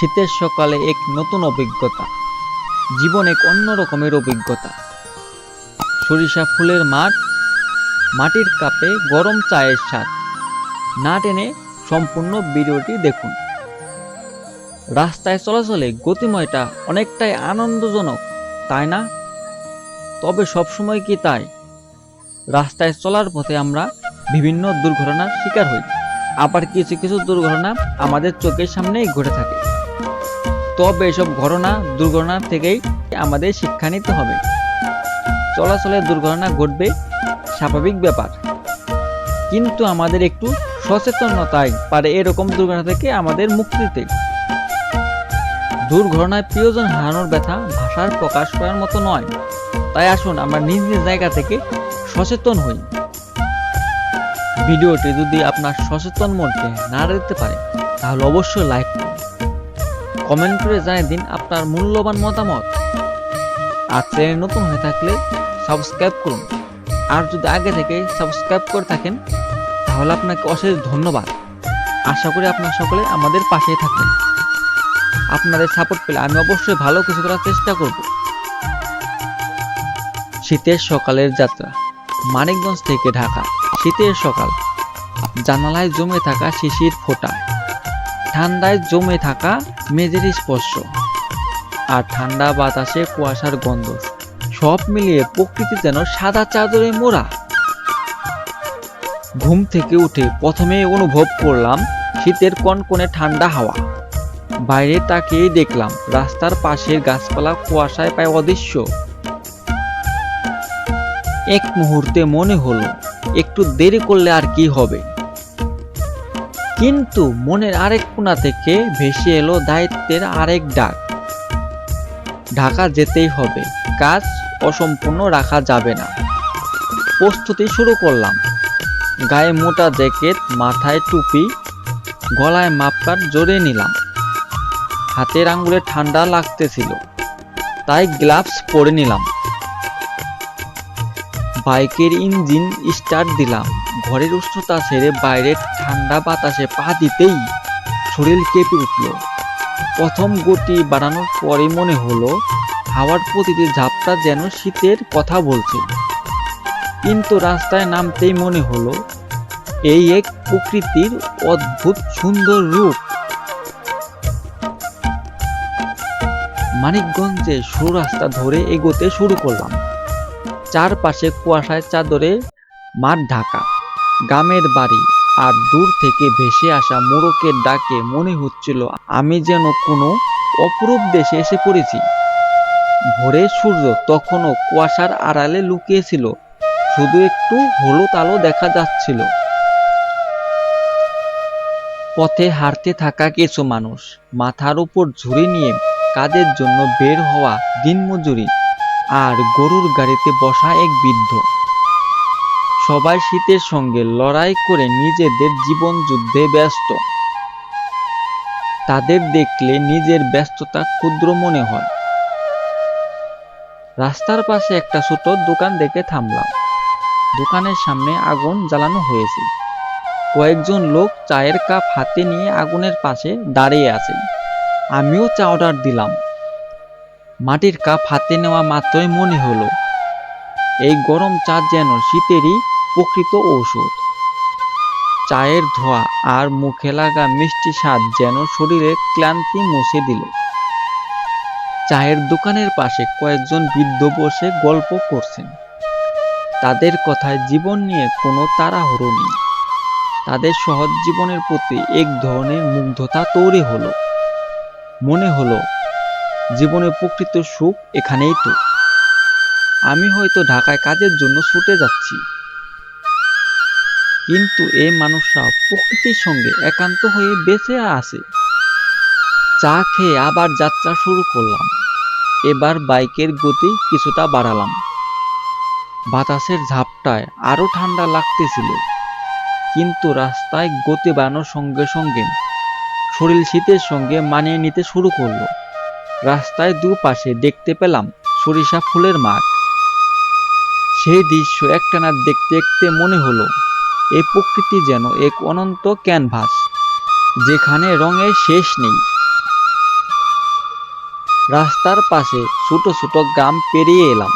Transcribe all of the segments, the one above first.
শীতের সকালে এক নতুন অভিজ্ঞতা। জীবন এক অন্য রকমের অভিজ্ঞতা। সরিষা ফুলের মাঠ, মাটির কাপে গরম চায়ের স্বাদ। না টেনে সম্পূর্ণ ভিডিওটি দেখুন। রাস্তায় চলাচলে গতিময়টা অনেকটাই আনন্দজনক, তাই না? তবে সবসময় কি তাই? রাস্তায় চলার পথে আমরা বিভিন্ন দুর্ঘটনার শিকার হই। আবার কিছু কিছু দুর্ঘটনা আমাদের চোখের সামনেই ঘটে থাকে। তবে এসব ঘটনা, দুর্ঘটনা থেকেই আমাদের শিক্ষা নিতে হবে। চলাচলে দুর্ঘটনা ঘটবে, স্বাভাবিক ব্যাপার। কিন্তু আমাদের একটু সচেতনতাই পারে এরকম দুর্ঘটনা থেকে আমাদের মুক্তি দিতে। দুর্ঘটনায় প্রিয়জন হারানোর ব্যথা ভাষার প্রকাশ করার মতো নয়। তাই আসুন আমরা নিজ নিজ জায়গা থেকে সচেতন হই। ভিডিওটি যদি আপনার সচেতন মনকে নাড়া দিতে পারে, তাহলে অবশ্যই লাইক কমেন্ট করে জানিয়ে দিন আপনার মূল্যবান মতামত। আর চ্যানেল নতুন হয়ে থাকলে সাবস্ক্রাইব করুন। আর যদি আগে থেকে সাবস্ক্রাইব করে থাকেন, তাহলে আপনাকে অশেষ ধন্যবাদ। আশা করি আপনার সকলে আমাদের পাশেই থাকবেন। আপনাদের সাপোর্ট পেলে আমি অবশ্যই ভালো কিছু করার চেষ্টা করব। শীতের সকালের যাত্রা, মানিকগঞ্জ থেকে ঢাকা। শীতের সকাল, জানালায় জমে থাকা শিশির ফোঁটা। ঠান্ডায় জমে থাকা মেঝের স্পর্শ আর ঠান্ডা বাতাসে কুয়াশার গন্ধ। সব মিলিয়ে প্রকৃতি যেন সাদা চাদরে মোড়া। ঘুম থেকে উঠে প্রথমে অনুভব করলাম শীতের কনকনে ঠান্ডা হাওয়া। বাইরে তাকিয়ে দেখলাম রাস্তার পাশের গাছপালা কুয়াশায় প্রায় অদৃশ্য। এক মুহূর্তে মনে হলো, একটু দেরি করলে আর কি হবে? কিন্তু মনের আরেক কোণা থেকে ভেসে এলো দায়িত্বের আরেক ডাক। ঢাকা যেতেই হবে, কাজ অসম্পূর্ণ রাখা যাবে না। প্রস্তুতি শুরু করলাম। গায়ে মোটা জ্যাকেট, মাথায় টুপি, গলায় মাপকাট জড়িয়ে নিলাম। হাতের আঙ্গুলে ঠান্ডা লাগতেছিল, তাই গ্লাভস পরে নিলাম। বাইকের ইঞ্জিন স্টার্ট দিলাম। ঘরের উষ্ণতা ছেড়ে বাইরের ঠান্ডা বাতাসে পা দিতেই শরীর কেঁপে উঠল। প্রথম গতি বাড়ানোর পরে মনে হলো, হাওয়ার প্রতিটি ঝাপটা যেন শীতের কথা বলছে। কিন্তু রাস্তায় নামতেই মনে হলো, এই এক প্রকৃতির অদ্ভুত সুন্দর রূপ। মানিকগঞ্জে সরু রাস্তা ধরে এগোতে শুরু করলাম। চারপাশে কুয়াশায় চাদরে মাঠ ঢাকা। গ্রামের বাড়ি আর দূর থেকে ভেসে আসা মোরকের ডাকে মনে হচ্ছিল, আমি যেন কোনো অপরূপ দেশে এসে পড়েছি। ভোরের সূর্য তখনও কুয়াশার আড়ালে লুকিয়েছিল, শুধু একটু হলুদ আলো দেখা যাচ্ছিল। পথে হাঁটতে থাকা কিছু মানুষ মাথার উপর ঝুড়ি নিয়ে কাজের জন্য বের হওয়া দিনমজুরি আর গরুর গাড়িতে বসা এক বৃদ্ধ। সবাই শীতের সঙ্গে লড়াই করে নিজেদের জীবন যুদ্ধে ব্যস্ত। তাদের দেখলে নিজের ব্যস্ততা ক্ষুদ্র মনে হয়। রাস্তার পাশে একটা ছোট দোকান দেখে থামলাম। দোকানের সামনে আগুন জ্বালানো হয়েছে। কয়েকজন লোক চায়ের কাপ হাতে নিয়ে আগুনের পাশে দাঁড়িয়ে আছে। আমিও চা অর্ডার দিলাম। মাটির কাপ হাতে নেওয়া মাত্রই মনে হলো, এই গরম চা যেন শীতেরই প্রকৃত ঔষধ। চায়ের ধোয়া আর মুখে লাগা মিষ্টি স্বাদ যেন শরীরের ক্লান্তি মুছে দিল। চায়ের দোকানের পাশে কয়েকজন বৃদ্ধ বসে গল্প করছেন। তাদের কথায় জীবন নিয়ে কোনো তাড়াহুড়ো নেই। তাদের সহজ জীবনের প্রতি এক ধরনের মুগ্ধতা তৈরি হলো। মনে হলো জীবনের প্রকৃত সুখ এখানেই তো। আমি হয়তো ঢাকায় কাজের জন্য ছুটে যাচ্ছি। কিন্তু এই মানুষরা প্রকৃতির সঙ্গে একান্ত হয়ে বেঁচে আছে। চা খেয়ে আবার যাত্রা শুরু করলাম। এবার বাইকের গতি কিছুটা বাড়ালাম। বাতাসের ঝাপটায় আরও ঠান্ডা লাগতেছিল। কিন্তু রাস্তায় গতি বাড়ানোর সঙ্গে সঙ্গে শরীর শীতের সঙ্গে মানিয়ে নিতে শুরু করল। রাস্তায় দুপাশে দেখতে পেলাম সরিষা ফুলের মাঠ। সেই দৃশ্য একটানা দেখতে দেখতে মনে হলো এই প্রকৃতি যেন এক অনন্ত ক্যানভাস, যেখানে রঙের শেষ নেই। রাস্তার পাশে ছোট ছোট গ্রাম পেরিয়ে এলাম।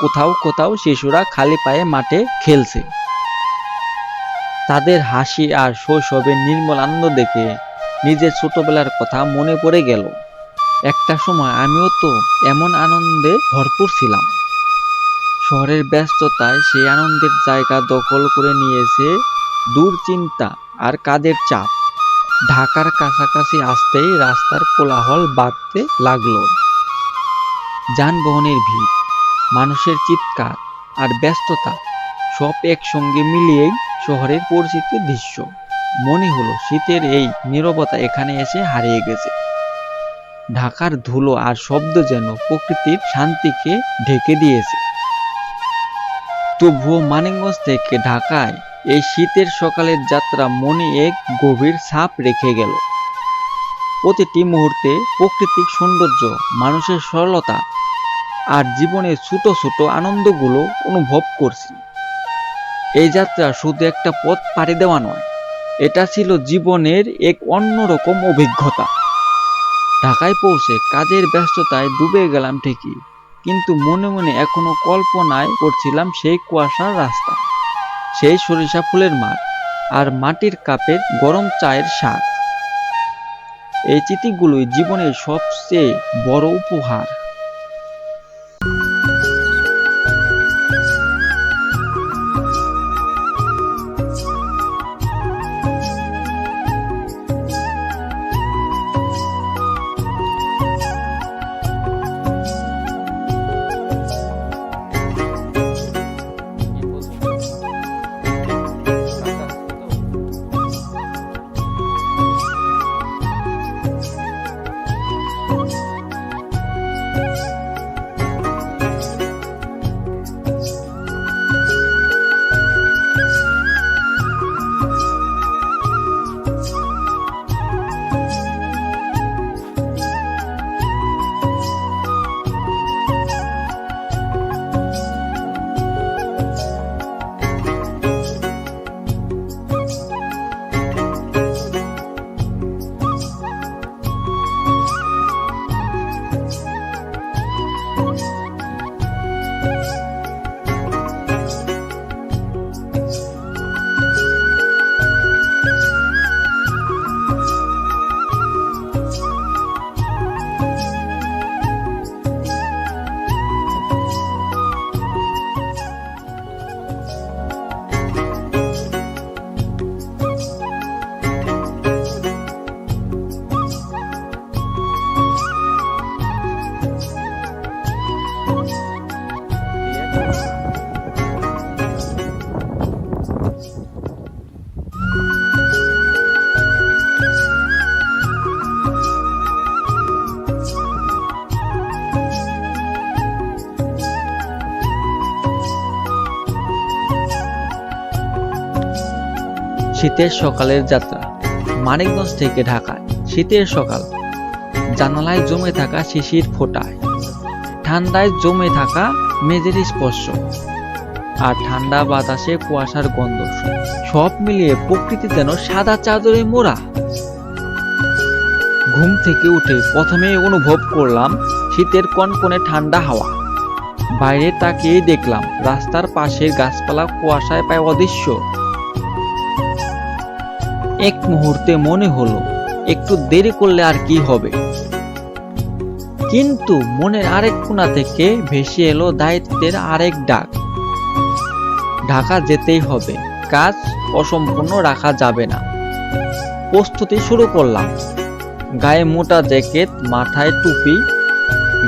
কোথাও কোথাও শিশুরা খালি পায়ে মাঠে খেলছে। তাদের হাসি আর শৈশবের নির্মল আনন্দ দেখে নিজের ছোটবেলার কথা মনে পড়ে গেল। একটা সময় আমিও তো এমন আনন্দে ভরপুর ছিলাম। শহরের ব্যস্ততায় সেই আনন্দের জায়গা দখল করে নিয়েছে দুশ্চিন্তা আর কাজের চাপ। ঢাকার কাছাকাছি আসতেই রাস্তার কোলাহল বাড়তে লাগল। যানবাহনের ভিড়, মানুষের চিৎকার আর ব্যস্ততা সব একসঙ্গে মিলিয়েই শহরের পরিচিত দৃশ্য। মনে হলো শীতের এই নীরবতা এখানে এসে হারিয়ে গেছে। ঢাকার ধুলো আর শব্দ যেন প্রকৃতির শান্তিকে ঢেকে দিয়েছে। তবুও মানিকগঞ্জ থেকে ঢাকায় এই শীতের সকালের যাত্রা মনে এক গভীর ছাপ রেখে গেল। প্রতিটি মুহূর্তে প্রকৃতিক সৌন্দর্য, মানুষের সরলতা আর জীবনের ছোট ছোট আনন্দগুলো অনুভব করছি। এই যাত্রা শুধু একটা পথ পাড়ি দেওয়া নয়, এটা ছিল জীবনের এক অন্যরকম অভিজ্ঞতা। ঢাকায় পৌঁছে কাজের ব্যস্ততায় ডুবে গেলাম ঠিকই, কিন্তু মনে মনে এখনও কল্পনায় করছিলাম সেই কুয়াশার রাস্তা, সেই সরিষা ফুলের মাঠ আর মাটির কাপের গরম চায়ের স্বাদ। এই চিঠিগুলোই জীবনের সবচেয়ে বড় উপহার। শীতের সকালের যাত্রা। মানিকগঞ্জ থেকে ঢাকায়, শীতের সকাল। জানালায় জমে থাকা শিশির ফোটায়। ঠান্ডায় জমে থাকা মেঝের স্পর্শ। আর ঠান্ডা বাতাসে কুয়াশার গন্ধ। সব মিলিয়ে প্রকৃতি যেন সাদা চাদরে মোড়া। ঘুম থেকে উঠে প্রথমে অনুভব করলাম শীতের কনকনে ঠান্ডা হাওয়া। বাইরে তাকিয়ে দেখলাম রাস্তার পাশের গাছপালা কুয়াশায় প্রায় অদৃশ্য। এক মুহূর্তে মনে হলো, একটু দেরি করলে আর কি হবে। কিন্তু মনের আরেক কোণা থেকে ভেসে এলো দায়িত্বের আরেক ডাক। ঢাকা যেতেই হবে, কাজ অসম্পূর্ণ রাখা যাবে না। প্রস্তুতি শুরু করলাম। গায়ে মোটা জ্যাকেট, মাথায় টুপি,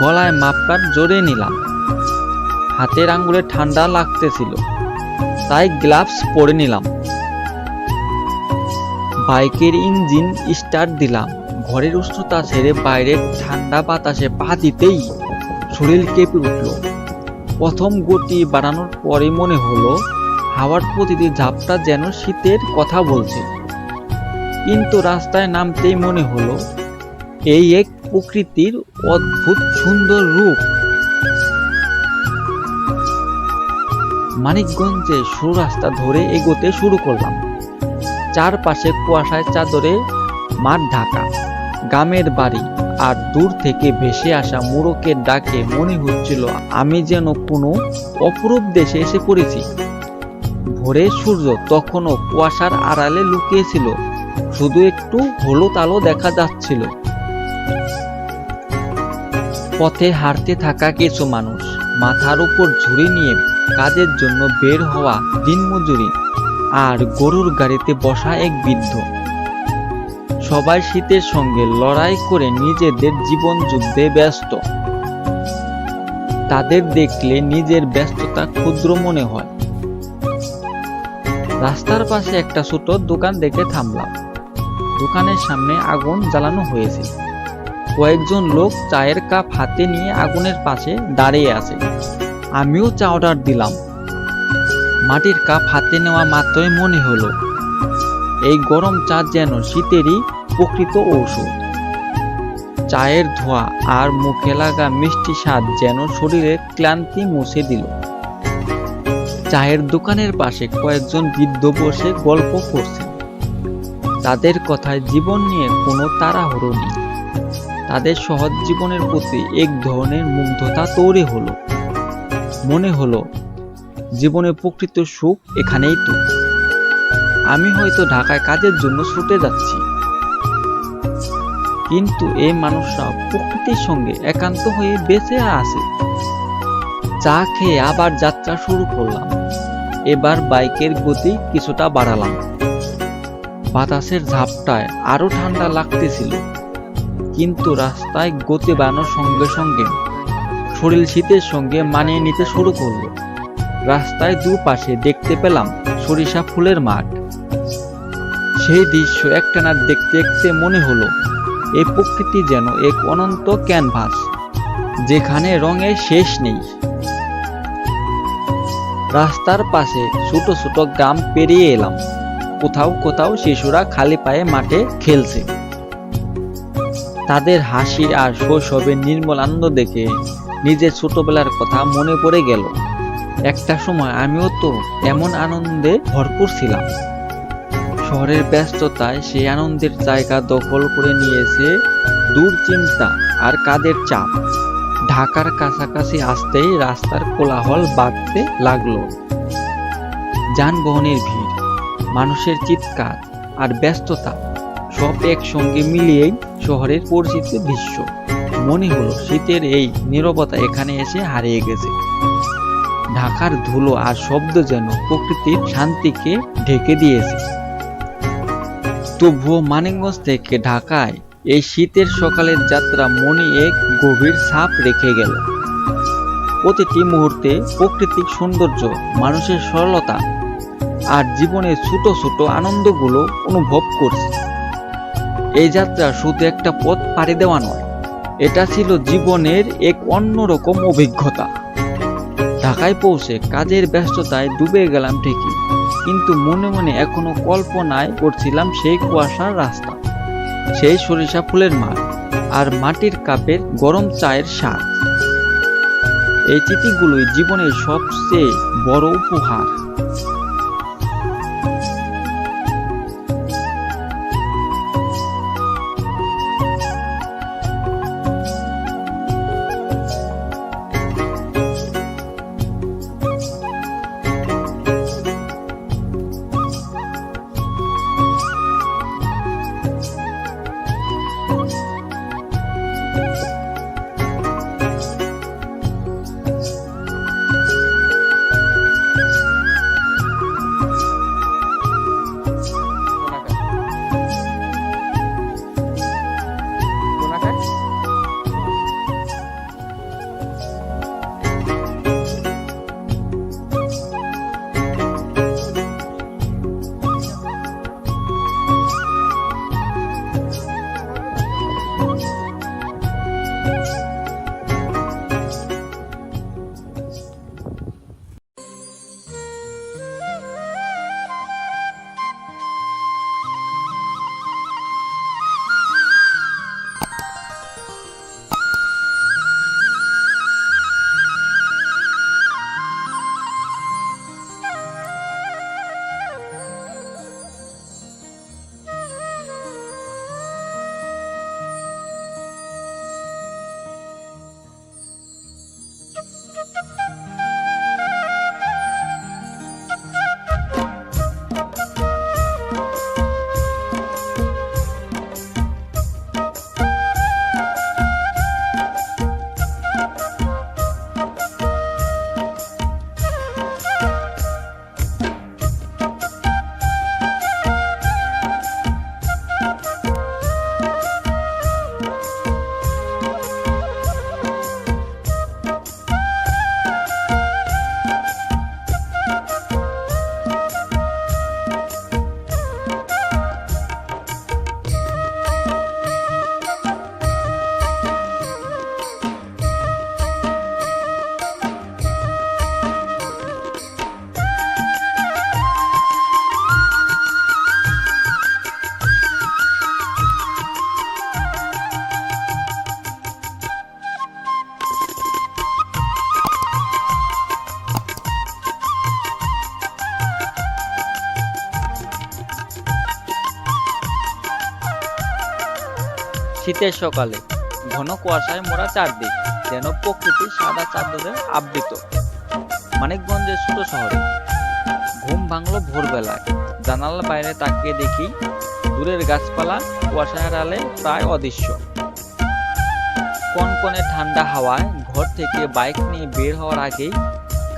গলায় মাপকাট জড়িয়ে নিলাম। হাতের আঙ্গুলে ঠান্ডা লাগতেছিল, তাই গ্লাভস পরে নিলাম। বাইকের ইঞ্জিন স্টার্ট দিলাম। ঘরের উষ্ণতা ছেড়ে বাইরের ঠান্ডা বাতাসে পা দিতেই শরীর কেঁপে উঠল। প্রথম গতি বাড়ানোর পরে মনে হলো, হাওয়ার প্রতিটি ঝাপটা যেন শীতের কথা বলছে। কিন্তু রাস্তায় নামতেই মনে হলো, এই এক প্রকৃতির অদ্ভুত সুন্দর রূপ। মানিকগঞ্জে সরু রাস্তা ধরে এগোতে শুরু করলাম। চারপাশে কুয়াশায় চাদরে মাঠ ঢাকা। গ্রামের বাড়ি আর দূর থেকে ভেসে আসা মোড়কের ডাকে মনে হচ্ছিল, আমি যেন কোনো অপরূপ দেশে এসে পড়েছি। ভোরের সূর্য তখনও কুয়াশার আড়ালে লুকিয়েছিল, শুধু একটু হলুদ আলো দেখা যাচ্ছিল। পথে হাঁটতে থাকা কিছু মানুষ মাথার উপর ঝুড়ি নিয়ে কাজের জন্য বের হওয়া দিনমজুরি আর গরুর গাড়িতে বসা এক বৃদ্ধ। সবাই শীতের সঙ্গে লড়াই করে নিজেদের জীবন যুদ্ধে ব্যস্ত। তাদের দেখলে নিজের ব্যস্ততা ক্ষুদ্র মনে হয়। রাস্তার পাশে একটা ছোট দোকান দেখে থামলাম। দোকানের সামনে আগুন জ্বালানো হয়েছে। কয়েকজন লোক চায়ের কাপ হাতে নিয়ে আগুনের পাশে দাঁড়িয়ে আছে। আমিও চা অর্ডার দিলাম। মাটির কাপ হাতে নেওয়া মাত্রই মনে হলো, এই গরম চা যেন শীতেরই প্রকৃত ঔষধ। চায়ের ধোঁয়া আর মুখে লাগা মিষ্টি স্বাদ যেন শরীরের ক্লান্তি মুছে দিল। চায়ের দোকানের পাশে কয়েকজন বৃদ্ধ বসে গল্প করছেন তাদের কথায় জীবন নিয়ে কোনো তাড়াহুড়ো নেই। তাদের সহজ জীবনের প্রতি এক ধরনের মুগ্ধতা তৈরি হলো। মনে হলো জীবনের প্রকৃত সুখ এখানেই তো। আমি হয়তো ঢাকায় কাজের জন্য ছুটে যাচ্ছি। কিন্তু এই মানুষরা প্রকৃতির সঙ্গে একান্ত হয়ে বেঁচে আছে। চা খেয়ে আবার যাত্রা শুরু করলাম। এবার বাইকের গতি কিছুটা বাড়ালাম। বাতাসের ঝাপটায় আরও ঠান্ডা লাগতেছিল। কিন্তু রাস্তায় গতি বাড়ানোর সঙ্গে সঙ্গে শরীর শীতের সঙ্গে মানিয়ে নিতে শুরু করল। রাস্তায় দুপাশে দেখতে পেলাম সরিষা ফুলের মাঠ। সেই দৃশ্য একটানা দেখতে দেখতে মনে হলো এই প্রকৃতি যেন এক অনন্ত ক্যানভাস, যেখানে রঙের শেষ নেই। রাস্তার পাশে ছোট ছোট গ্রাম পেরিয়ে এলাম। কোথাও কোথাও শিশুরা খালি পায়ে মাঠে খেলছে। তাদের হাসি আর শৈশবের নির্মল আনন্দ দেখে নিজের ছোটবেলার কথা মনে পড়ে গেল। একটা সময় আমিও তো এমন আনন্দে ভরপুর ছিলাম। শহরের ব্যস্ততায় সেই আনন্দের জায়গা দখল করে নিয়েছে দূর চিন্তা আর কাদের চাপ। ঢাকার কাছাকাছি আসতেই রাস্তার কোলাহল বাড়তে লাগল। যানবাহনের ভিড়, মানুষের চিৎকার আর ব্যস্ততা সব একসঙ্গে মিলিয়েই শহরের পরিচিত দৃশ্য মনে হলো শীতের এই নীরবতা এখানে এসে হারিয়ে গেছে। ঢাকার ধুলো আর শব্দ যেন প্রকৃতির শান্তিকে ঢেকে দিয়েছে। তবুও মানিকগঞ্জ থেকে ঢাকায় এই শীতের সকালের যাত্রা মনে এক গভীর ছাপ রেখে গেল। প্রতিটি মুহূর্তে প্রাকৃতিক সৌন্দর্য, মানুষের সরলতা আর জীবনের ছোট ছোট আনন্দগুলো অনুভব করছি। এই যাত্রা শুধু একটা পথ পাড়ি দেওয়া নয়, এটা ছিল জীবনের এক অন্যরকম অভিজ্ঞতা। ঢাকায় পৌঁছে কাজের ব্যস্ততায় ডুবে গেলাম ঠিকই, কিন্তু মনে মনে এখনও কল্পনায় করছিলাম সেই কুয়াশার রাস্তা, সেই সরিষা ফুলের মাঠ আর মাটির কাপের গরম চায়ের স্বাদ। এই চিঠিগুলোই জীবনের সবচেয়ে বড় উপহার। শীতের সকালে। ঘন কুয়াশায় মোড়া চারদিক, যেন প্রকৃতির সাদা চাদরে আবৃত। মানিকগঞ্জের ছোট শহরে। ঘুম ভাঙলো ভোরবেলায়। জানালার বাইরে তাকিয়ে দেখি, দূরের গাছপালা কুয়াশার আড়ালে প্রায় অদৃশ্য। কনকনে ঠান্ডা হাওয়ায় ঘর থেকে বাইক নিয়ে বের হওয়ার আগেই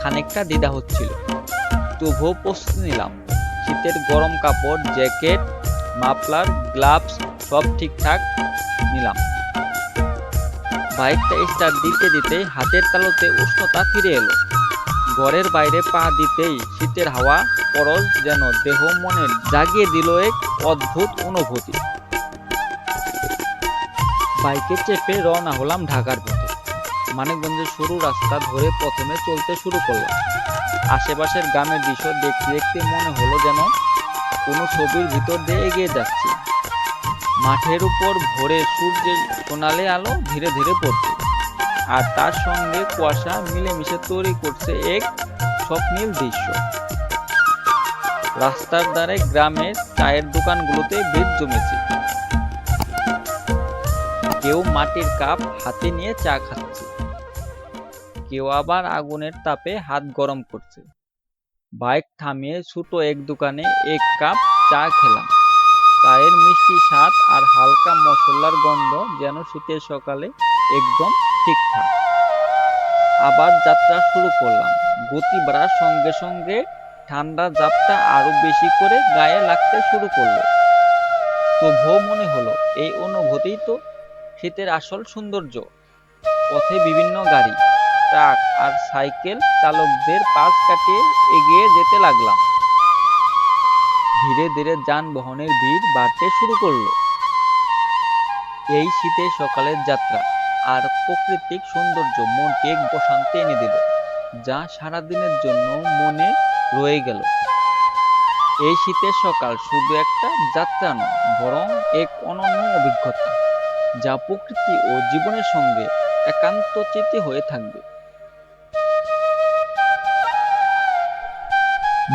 খানিকটা দ্বিধা হচ্ছিল। তবুও প্রস্তুতি নিলাম। শীতের গরম কাপড়, জ্যাকেট, মাফলার, গ্লাভস সব ঠিকঠাক নিলাম। বাইকটা স্টার্ট দিতে দিতে হাতের তালুতে উষ্ণতা ফিরে এলো। ঘরের বাইরে পা দিতেই শীতের হাওয়া, পরশ যেন দেহ মনে জাগিয়ে দিল এক অদ্ভুত অনুভূতি। বাইকে চেপে রওনা হলাম ঢাকার পথে। মানিকগঞ্জের সরু রাস্তা ধরে প্রথমে চলতে শুরু করলাম। আশেপাশের গ্রামের দৃশ্য দেখতে দেখতে মনে হলো যেন কোনো ছবির ভিতর দিয়ে এগিয়ে যাচ্ছি। মাঠের উপর ভোরে সূর্যের সোনালি আলো ধীরে ধীরে পড়ছে। আর তার সঙ্গে কুয়াশা মিলেমিশে তৈরি করছে এক স্বপ্নীল দৃশ্য। রাস্তার ধারে গ্রামের চায়ের দোকানগুলোতে ভিড় জমেছে। কেউ মাটির কাপ হাতে নিয়ে চা খাচ্ছে। কেউ আবার আগুনের তাপে হাত গরম করছে। বাইক থামিয়ে ছোট এক দোকানে এক কাপ চা খেলাম। চায়ের মিষ্টি স্বাদ আর হালকা মশলার গন্ধ যেন শীতের সকালে একদম ঠিকঠাক আবার যাত্রা শুরু করলাম। গতি বাড়ার সঙ্গে সঙ্গে ঠান্ডা জাপটা আরও বেশি করে গায়ে লাগতে শুরু করল। তবুও মনে হলো, এই অনুভূতি তো শীতের আসল সৌন্দর্য। পথে বিভিন্ন গাড়ি, ট্রাক আর সাইকেল চালকদের পাশ কাটিয়ে এগিয়ে যেতে লাগলাম। ধীরে ধীরে যানবাহনের ভিড় বাড়তে শুরু করল। এই শীতের সকালের যাত্রা আর প্রাকৃতিক সৌন্দর্য মনকে প্রশান্তি এনে দিল, যা সারাদিনের জন্য মনে রয়ে গেল। এই শীতের সকাল শুধু একটা যাত্রা নয়, বরং এক অনন্য অভিজ্ঞতা, যা প্রকৃতি ও জীবনের সঙ্গে একান্ত হয়ে থাকবে।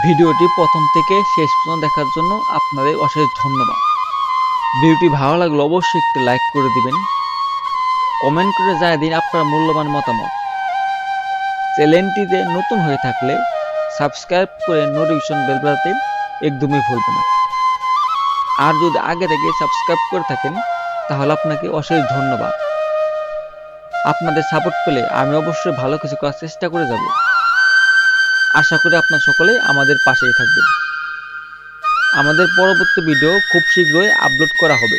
ভিডিওটি প্রথম থেকে শেষ পর্যন্ত দেখার জন্য আপনাদের অশেষ ধন্যবাদ। ভিডিওটি ভালো লাগলে অবশ্যই একটি লাইক করে দিবেন। কমেন্ট করে জানিয়ে দিন আপনার মূল্যবান মতামত। চ্যানেলটিতে নতুন হয়ে থাকলে সাবস্ক্রাইব করে নোটিফিকেশন বেল বাজাতে একদমই ভুলবেন না। আর যদি আগে থেকে সাবস্ক্রাইব করে থাকেন, তাহলে আপনাকে অশেষ ধন্যবাদ। আপনাদের সাপোর্ট পেলে আমি অবশ্যই ভালো কিছু করার চেষ্টা করে যাব। আশা করি আপনার সকলে আমাদের পাশেই থাকবেন। আমাদের পরবর্তী ভিডিও খুব শীঘ্রই আপলোড করা হবে।